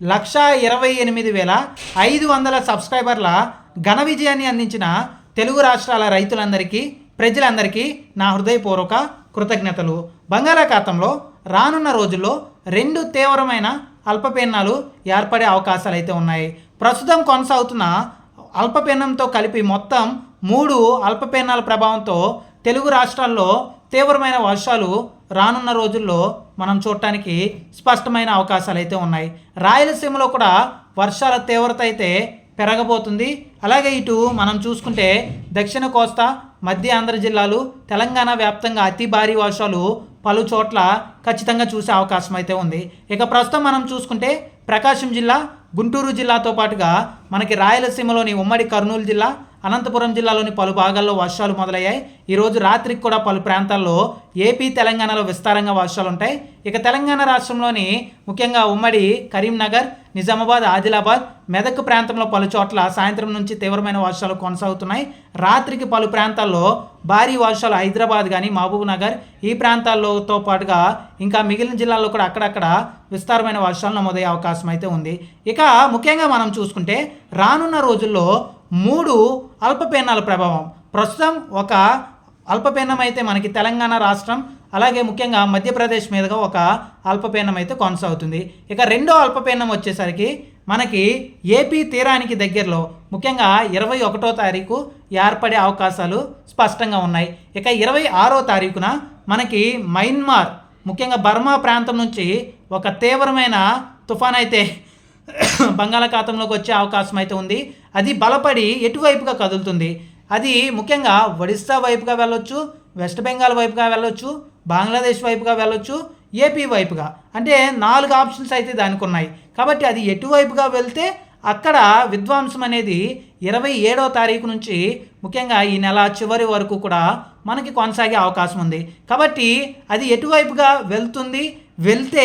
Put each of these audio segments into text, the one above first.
లక్ష ఇరవై ఎనిమిది వేల ఐదు వందల సబ్స్క్రైబర్ల ఘన విజయాన్ని అందించిన తెలుగు రాష్ట్రాల రైతులందరికీ ప్రజలందరికీ నా హృదయపూర్వక కృతజ్ఞతలు. బంగాళాఖాతంలో రానున్న రోజుల్లో రెండు తీవ్రమైన అల్పపీడనాలు ఏర్పడే అవకాశాలు అయితే ఉన్నాయి. ప్రస్తుతం కొనసాగుతున్న అల్పపీడనంతో కలిపి మొత్తం మూడు అల్పపీడనాల ప్రభావంతో తెలుగు రాష్ట్రాల్లో తీవ్రమైన వర్షాలు రానున్న రోజుల్లో మనం చూడటానికి స్పష్టమైన అవకాశాలు అయితే ఉన్నాయి. రాయలసీమలో కూడా వర్షాల తీవ్రత అయితే పెరగబోతుంది. అలాగే ఇటు మనం చూసుకుంటే దక్షిణ కోస్తా మధ్య ఆంధ్ర జిల్లాలు తెలంగాణ వ్యాప్తంగా అతి భారీ వర్షాలు పలు చోట్ల ఖచ్చితంగా చూసే అవకాశం అయితే ఉంది. ఇక ప్రస్తుతం మనం చూసుకుంటే ప్రకాశం జిల్లా గుంటూరు జిల్లాతో పాటుగా మనకి రాయలసీమలోని ఉమ్మడి కర్నూలు జిల్లా అనంతపురం జిల్లాలోని పలు భాగాల్లో వర్షాలు మొదలయ్యాయి. ఈరోజు రాత్రికి కూడా పలు ప్రాంతాల్లో ఏపీ తెలంగాణలో విస్తారంగా వర్షాలు ఉంటాయి ఇక తెలంగాణ రాష్ట్రంలోని ముఖ్యంగా ఉమ్మడి కరీంనగర్ నిజామాబాద్ ఆదిలాబాద్ మెదక్ ప్రాంతంలో పలు చోట్ల సాయంత్రం నుంచి తీవ్రమైన వర్షాలు కొనసాగుతున్నాయి. రాత్రికి పలు ప్రాంతాల్లో భారీ వర్షాలు హైదరాబాద్ కానీ మహబూబ్ నగర్ ఈ ప్రాంతాల్లోతో పాటుగా ఇంకా మిగిలిన జిల్లాల్లో కూడా అక్కడక్కడ విస్తారమైన వర్షాలు నమోదయ్యే అవకాశం అయితే ఉంది. ఇక ముఖ్యంగా మనం చూసుకుంటే రానున్న రోజుల్లో మూడు అల్పపీడనాల ప్రభావం. ప్రస్తుతం ఒక అల్పపీడనం అయితే మనకి తెలంగాణ రాష్ట్రం అలాగే ముఖ్యంగా మధ్యప్రదేశ్ మీదుగా ఒక అల్పపీడనం అయితే కొనసాగుతుంది. ఇక రెండో అల్పపీడనం వచ్చేసరికి మనకి ఏపీ తీరానికి దగ్గరలో ముఖ్యంగా ఇరవై ఒకటో తారీఖు ఏర్పడే అవకాశాలు స్పష్టంగా ఉన్నాయి. ఇక ఇరవై ఆరో తారీఖున మనకి మయన్మార్ ముఖ్యంగా బర్మా ప్రాంతం నుంచి ఒక తీవ్రమైన తుఫాన్ అయితే బంగాళాఖాతంలోకి వచ్చే అవకాశం అయితే ఉంది. అది బలపడి ఎటువైపుగా కదులుతుంది? అది ముఖ్యంగా ఒడిస్సా వైపుగా వెళ్ళొచ్చు వెస్ట్ బెంగాల్ వైపుగా వెళ్ళొచ్చు బంగ్లాదేశ్ వైపుగా వెళ్ళొచ్చు ఏపీ వైపుగా. అంటే నాలుగు ఆప్షన్స్ అయితే దానికి ఉన్నాయి కాబట్టి అది ఎటువైపుగా వెళ్తే అక్కడ విద్వాంసం అనేది ఇరవై ఏడో తారీఖు నుంచి ముఖ్యంగా ఈ నెల చివరి వరకు కూడా మనకి కొనసాగే అవకాశం ఉంది. కాబట్టి అది ఎటువైపుగా వెళ్తుంది? వెళ్తే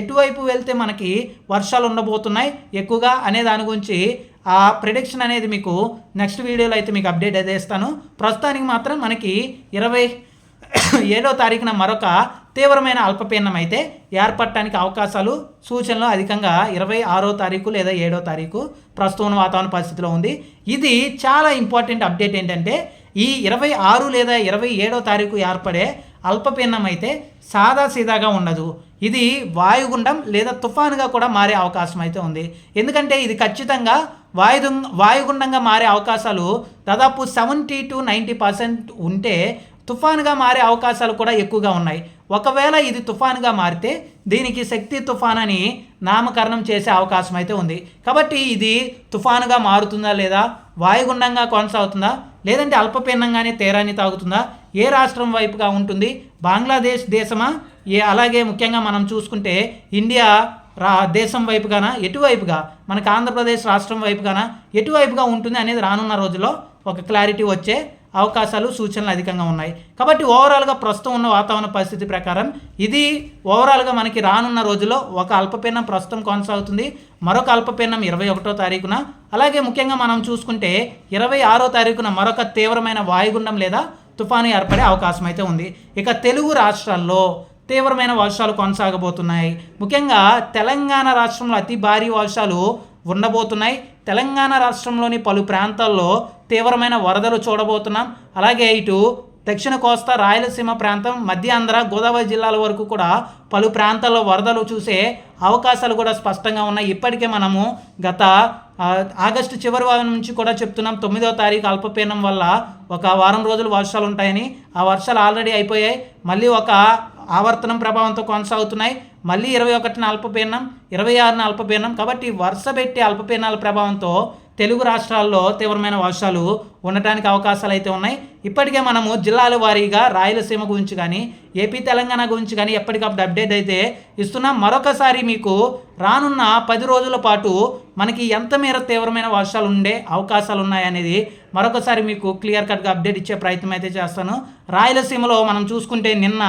ఎటువైపు వెళ్తే మనకి వర్షాలు ఉండబోతున్నాయి ఎక్కువగా అనే దాని గురించి ఆ ప్రిడిక్షన్ అనేది మీకు నెక్స్ట్ వీడియోలో అయితే మీకు అప్డేట్ అయితే ఇస్తాను. ప్రస్తుతానికి మాత్రం మనకి ఇరవై ఏడో తారీఖున మరొక తీవ్రమైన అల్పపీడనం అయితే ఏర్పడటానికి అవకాశాలు సూచనలు అధికంగా ఇరవై ఆరో తారీఖు లేదా ఏడో తారీఖు ప్రస్తుతం వాతావరణ పరిస్థితిలో ఉంది. ఇది చాలా ఇంపార్టెంట్ అప్డేట్ ఏంటంటే ఈ ఇరవై ఆరు లేదా ఇరవై ఏడో తారీఖు ఏర్పడే అల్పపీడనం అయితే సాదా సీదాగా ఉండదు. ఇది వాయుగుండం లేదా తుఫానుగా కూడా మారే అవకాశం అయితే ఉంది. ఎందుకంటే ఇది ఖచ్చితంగా వాయు వాయుగుండంగా మారే అవకాశాలు దాదాపు సెవెంటీ టు నైంటీ పర్సెంట్ ఉంటే తుఫానుగా మారే అవకాశాలు కూడా ఎక్కువగా ఉన్నాయి. ఒకవేళ ఇది తుఫానుగా మారితే దీనికి శక్తి తుఫాన్ అని నామకరణం చేసే అవకాశం అయితే ఉంది. కాబట్టి ఇది తుఫానుగా మారుతుందా లేదా? వాయుగుండంగా కొనసాగుతుందా? లేదంటే అల్పపీడనంగానే తీరాన్ని తాగుతుందా? ఏ రాష్ట్రం వైపుగా ఉంటుంది? బంగ్లాదేశ్ దేశమా? ఏ అలాగే ముఖ్యంగా మనం చూసుకుంటే ఇండియా రా దేశం వైపుగానా ఎటువైపుగా మనకు ఆంధ్రప్రదేశ్ రాష్ట్రం వైపుగానా? ఎటువైపుగా ఉంటుంది అనేది రానున్న రోజుల్లో ఒక క్లారిటీ వచ్చే అవకాశాలు సూచనలు అధికంగా ఉన్నాయి. కాబట్టి ఓవరాల్గా ప్రస్తుతం ఉన్న వాతావరణ పరిస్థితి ప్రకారం ఇది ఓవరాల్గా మనకి రానున్న రోజుల్లో ఒక అల్పపీడనం ప్రస్తుతం కొనసాగుతుంది. మరొక అల్పపీడనం ఇరవై ఒకటో తారీఖున. అలాగే ముఖ్యంగా మనం చూసుకుంటే ఇరవై ఆరో తారీఖున మరొక తీవ్రమైన వాయుగుండం లేదా తుఫాను ఏర్పడే అవకాశం అయితే ఉంది. ఇక తెలుగు రాష్ట్రాల్లో తీవ్రమైన వర్షాలు కొనసాగబోతున్నాయి. ముఖ్యంగా తెలంగాణ రాష్ట్రంలో అతి భారీ వర్షాలు ఉండబోతున్నాయి. తెలంగాణ రాష్ట్రంలోని పలు ప్రాంతాల్లో తీవ్రమైన వరదలు చూడబోతున్నాం. అలాగే ఇటు దక్షిణ కోస్తా రాయలసీమ ప్రాంతం మధ్య ఆంధ్ర గోదావరి జిల్లాల వరకు కూడా పలు ప్రాంతాల్లో వరదలు చూసే అవకాశాలు కూడా స్పష్టంగా ఉన్నాయి. ఇప్పటికే మనము గత ఆగస్టు చివరి వారం నుంచి కూడా చెప్తున్నాం. తొమ్మిదవ తారీఖు అల్పపీడనం వల్ల ఒక వారం రోజులు వర్షాలు ఉంటాయని. ఆ వర్షాలు ఆల్రెడీ అయిపోయాయి. మళ్ళీ ఒక ఆవర్తనం ప్రభావంతో కొనసాగుతున్నాయి. మళ్ళీ ఇరవై ఒకటిన అల్పపీడనం ఇరవై ఆరున అల్పపీడనం. కాబట్టి వరుస పెట్టి అల్పపీడనాల ప్రభావంతో తెలుగు రాష్ట్రాల్లో తీవ్రమైన వర్షాలు ఉండటానికి అవకాశాలు అయితే ఉన్నాయి. ఇప్పటికే మనము జిల్లాల వారీగా రాయలసీమ గురించి కానీ ఏపీ తెలంగాణ గురించి కానీ ఎప్పటికప్పుడు అప్డేట్ అయితే ఇస్తున్నాం. మరొకసారి మీకు రానున్న పది రోజుల పాటు మనకి ఎంత మేర తీవ్రమైన వర్షాలు ఉండే అవకాశాలు ఉన్నాయనేది మరొకసారి మీకు క్లియర్ కట్గా అప్డేట్ ఇచ్చే ప్రయత్నం అయితే చేస్తాను. రాయలసీమలో మనం చూసుకుంటే నిన్న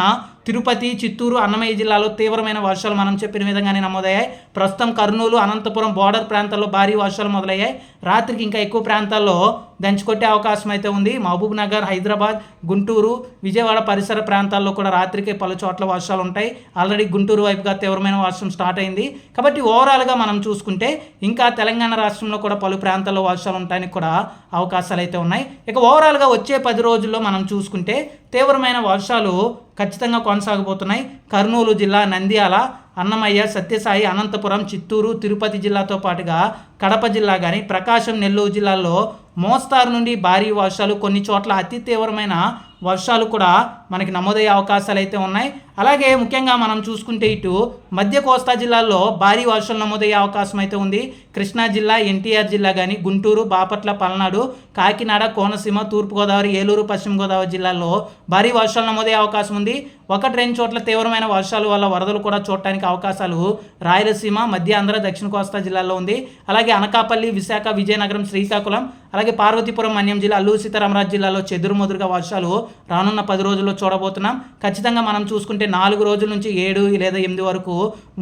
తిరుపతి చిత్తూరు అన్నమయ్య జిల్లాలో తీవ్రమైన వర్షాలు మనం చెప్పిన విధంగానే నమోదయ్యాయి. ప్రస్తుతం కర్నూలు అనంతపురం బార్డర్ ప్రాంతాల్లో భారీ వర్షాలు మొదలయ్యాయి. రాత్రికి ఇంకా ఎక్కువ ప్రాంతాల్లో దంచుకొట్టే అవకాశం అయితే ఉంది. మహబూబ్ నగర్ హైదరాబాద్ గుంటూరు విజయవాడ పరిసర ప్రాంతాల్లో కూడా రాత్రికి పలు చోట్ల వర్షాలు ఉంటాయి. ఆల్రెడీ గుంటూరు వైపుగా తీవ్రమైన వర్షం స్టార్ట్ అయింది. కాబట్టి ఓవరాల్గా మనం చూసుకుంటే ఇంకా తెలంగాణ రాష్ట్రంలో కూడా పలు ప్రాంతాల్లో వర్షాలు ఉంటాయని కూడా అవకాశాలు అయితే ఉన్నాయి. ఇక ఓవరాల్గా వచ్చే పది రోజుల్లో మనం చూసుకుంటే తీవ్రమైన వర్షాలు ఖచ్చితంగా కొనసాగబోతున్నాయి. కర్నూలు జిల్లా నంద్యాల అన్నమయ్య సత్యసాయి అనంతపురం చిత్తూరు తిరుపతి జిల్లాతో పాటుగా కడప జిల్లా కానీ ప్రకాశం నెల్లూరు జిల్లాల్లో మోస్తారు నుండి భారీ వర్షాలు కొన్ని చోట్ల అతి తీవ్రమైన వర్షాలు కూడా మనకి నమోదయ్యే అవకాశాలు అయితే ఉన్నాయి. అలాగే ముఖ్యంగా మనం చూసుకుంటే ఇటు మధ్య కోస్తా జిల్లాల్లో భారీ వర్షాలు నమోదయ్యే అవకాశం అయితే ఉంది. కృష్ణా జిల్లా ఎన్టీఆర్ జిల్లా కానీ గుంటూరు బాపట్ల పల్నాడు కాకినాడ కోనసీమ తూర్పుగోదావరి ఏలూరు పశ్చిమ గోదావరి జిల్లాల్లో భారీ వర్షాలు నమోదయ్యే అవకాశం ఉంది. ఒకటి రెండు చోట్ల తీవ్రమైన వర్షాలు వల్ల వరదలు కూడా చూడటానికి అవకాశాలు రాయలసీమ మధ్య ఆంధ్ర దక్షిణ కోస్తా జిల్లాలో ఉంది. అలాగే అనకాపల్లి విశాఖ విజయనగరం శ్రీకాకుళం అలాగే పార్వతీపురం మన్యం జిల్లా అల్లూరు సీతారామరాజు జిల్లాలో చెదురుమదురుగా వర్షాలు రానున్న పది రోజుల్లో చూడబోతున్నాం. ఖచ్చితంగా మనం చూసుకుంటే నాలుగు రోజుల నుంచి ఏడు లేదా ఎనిమిది వరకు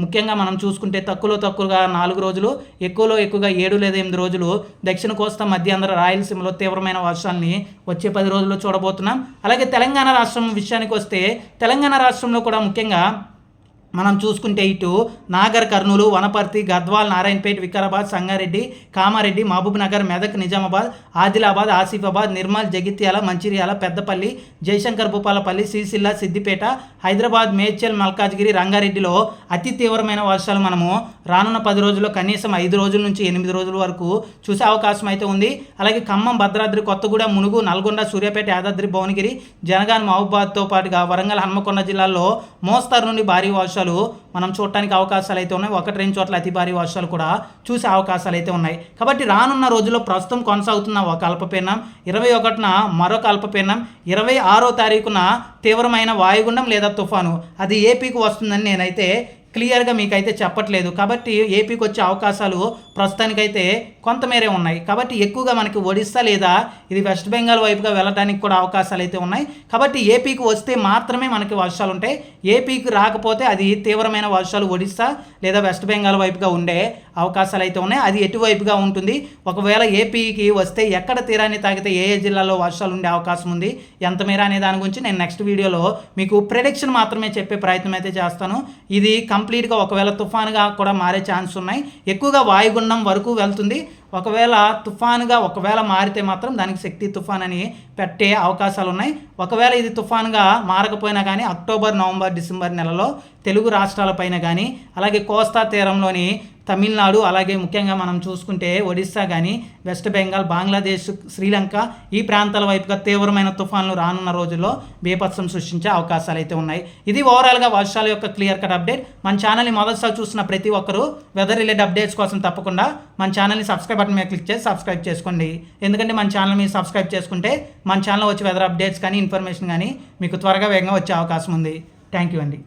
ముఖ్యంగా మనం చూసుకుంటే తక్కువలో తక్కువగా నాలుగు రోజులు ఎక్కువలో ఎక్కువగా ఏడు లేదా ఎనిమిది రోజులు దక్షిణ కోస్తా మధ్యాంధ్ర రాయలసీమలో తీవ్రమైన వర్షాలని వచ్చే పది రోజుల్లో చూడబోతున్నాం. అలాగే తెలంగాణ రాష్ట్రం విషయానికి వస్తే తెలంగాణ రాష్ట్రంలో కూడా ముఖ్యంగా మనం చూసుకుంటే ఇటు నాగర్ కర్నూలు వనపర్తి గద్వాల్ నారాయణపేట వికారాబాద్ సంగారెడ్డి కామారెడ్డి మహబూబ్ నగర్ మెదక్ నిజామాబాద్ ఆదిలాబాద్ ఆసిఫాబాద్ నిర్మల్ జగిత్యాల మంచిర్యాల పెద్దపల్లి జయశంకర్ భూపాలపల్లి సిరిసిల్ల సిద్దిపేట హైదరాబాద్ మేడ్చల్ మల్కాజ్గిరి రంగారెడ్డిలో అతి తీవ్రమైన వర్షాలు మనము రానున్న పది రోజుల్లో కనీసం ఐదు రోజుల నుంచి ఎనిమిది రోజుల వరకు చూసే అవకాశం అయితే ఉంది. అలాగే ఖమ్మం భద్రాద్రి కొత్తగూడెం మునుగు నల్గొండ సూర్యాపేట యాదాద్రి భువనగిరి జనగాన్ మహబూబాద్తో పాటుగా వరంగల్ హన్మకొండ జిల్లాల్లో మోస్తారు నుండి భారీ వర్షాలు మనం చూడటానికి అవకాశాలు అయితే ఉన్నాయి. ఒకటి రెండు చోట్ల అతి భారీ వర్షాలు కూడా చూసే అవకాశాలు అయితే ఉన్నాయి. కాబట్టి రానున్న రోజుల్లో ప్రస్తుతం కొనసాగుతున్న ఒక అల్పపీడనం ఇరవై ఒకటిన మరొక అల్పపీడనం ఇరవై ఆరో తారీఖున తీవ్రమైన వాయుగుండం లేదా తుఫాను. అది ఏపీకి వస్తుందని నేనైతే క్లియర్గా మీకైతే చెప్పట్లేదు. కాబట్టి ఏపీకి వచ్చే అవకాశాలు ప్రస్తుతానికైతే కొంతమేరే ఉన్నాయి. కాబట్టి ఎక్కువగా మనకి ఒడిస్సా లేదా ఇది వెస్ట్ బెంగాల్ వైపుగా వెళ్ళడానికి కూడా అవకాశాలు అయితే ఉన్నాయి. కాబట్టి ఏపీకి వస్తే మాత్రమే మనకి వర్షాలు ఉంటాయి ఏపీకి రాకపోతే అది తీవ్రమైన వర్షాలు ఒడిస్సా లేదా వెస్ట్ బెంగాల్ వైపుగా ఉండే అవకాశాలు అయితే ఉన్నాయి. అది ఎటువైపుగా ఉంటుంది? ఒకవేళ ఏపీకి వస్తే ఎక్కడ తీరాన్ని తాగితే ఏ ఏ జిల్లాలో వర్షాలు ఉండే అవకాశం ఉంది? ఎంత మేర అనే దాని గురించి నేను నెక్స్ట్ వీడియోలో మీకు ప్రెడిక్షన్ మాత్రమే చెప్పే ప్రయత్నం అయితే చేస్తాను. ఇది కంప్లీట్గా ఒకవేళ తుఫానుగా కూడా మారే ఛాన్స్ ఉన్నాయి. ఎక్కువగా వాయుగుండం వరకు వెళ్తుంది. ఒకవేళ తుఫానుగా ఒకవేళ మారితే మాత్రం దానికి శక్తి తుఫాన్ అని పెట్టే అవకాశాలు ఉన్నాయి ఒకవేళ ఇది తుఫాన్గా మారకపోయినా కానీ అక్టోబర్ నవంబర్ డిసెంబర్ నెలలో తెలుగు రాష్ట్రాలపైన కానీ అలాగే కోస్తా తీరంలోని తమిళనాడు అలాగే ముఖ్యంగా మనం చూసుకుంటే ఒడిస్సా కానీ వెస్ట్ బెంగాల్ బంగ్లాదేశ్ శ్రీలంక ఈ ప్రాంతాల వైపుగా తీవ్రమైన తుఫాన్లు రానున్న రోజుల్లో బీభత్సం సృష్టించే అవకాశాలు అయితే ఉన్నాయి. ఇది ఓవరాల్గా వర్షాల యొక్క క్లియర్ కట్ అప్డేట్. మన ఛానల్ని మొదటిసారి చూసిన ప్రతి ఒక్కరూ వెదర్ రిలేటెడ్ అప్డేట్స్ కోసం తప్పకుండా మన ఛానల్ని సబ్స్క్రైబ్ బటన్ మీద క్లిక్ చేసి సబ్స్క్రైబ్ చేసుకోండి. ఎందుకంటే మన ఛానల్ మీరు సబ్స్క్రైబ్ చేసుకుంటే మన ఛానల్ వచ్చి వెదర్ అప్డేట్స్ కానీ ఇన్ఫర్మేషన్ కానీ మీకు త్వరగా వేగంగా వచ్చే అవకాశం ఉంది. థ్యాంక్ యూ అండి.